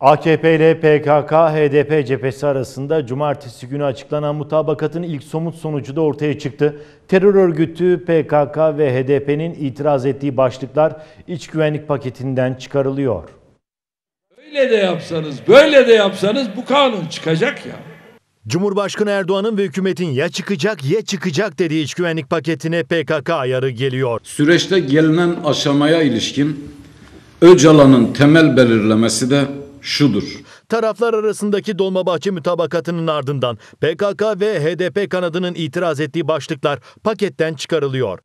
AKP ile PKK, HDP cephesi arasında cumartesi günü açıklanan mutabakatın ilk somut sonucu da ortaya çıktı. Terör örgütü PKK ve HDP'nin itiraz ettiği başlıklar iç güvenlik paketinden çıkarılıyor. Öyle de yapsanız, böyle de yapsanız bu kanun çıkacak ya. Cumhurbaşkanı Erdoğan'ın ve hükümetin ya çıkacak ya çıkacak dediği iç güvenlik paketine PKK ayarı geliyor. Süreçte gelinen aşamaya ilişkin Öcalan'ın temel belirlemesi de şudur. Taraflar arasındaki Dolmabahçe mütabakatının ardından PKK ve HDP kanadının itiraz ettiği başlıklar paketten çıkarılıyor.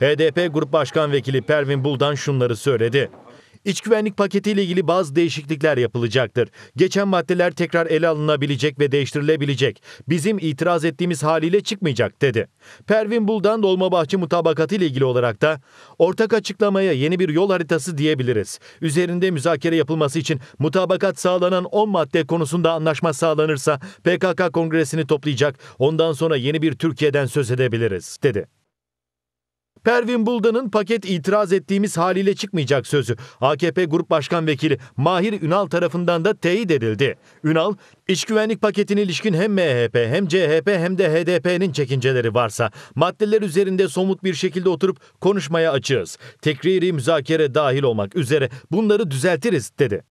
HDP Grup Başkan Vekili Pervin Buldan şunları söyledi. İç güvenlik paketiyle ilgili bazı değişiklikler yapılacaktır. Geçen maddeler tekrar ele alınabilecek ve değiştirilebilecek. Bizim itiraz ettiğimiz haliyle çıkmayacak dedi. Pervin Buldan Dolmabahçe mutabakatı ile ilgili olarak da ortak açıklamaya yeni bir yol haritası diyebiliriz. Üzerinde müzakere yapılması için mutabakat sağlanan 10 madde konusunda anlaşma sağlanırsa PKK kongresini toplayacak. Ondan sonra yeni bir Türkiye'den söz edebiliriz dedi. Pervin Buldan'ın paket itiraz ettiğimiz haliyle çıkmayacak sözü AKP Grup Başkan Vekili Mahir Ünal tarafından da teyit edildi. Ünal, iç güvenlik paketine ilişkin hem MHP hem CHP hem de HDP'nin çekinceleri varsa maddeler üzerinde somut bir şekilde oturup konuşmaya açığız. Tekriri müzakere dahil olmak üzere bunları düzeltiriz dedi.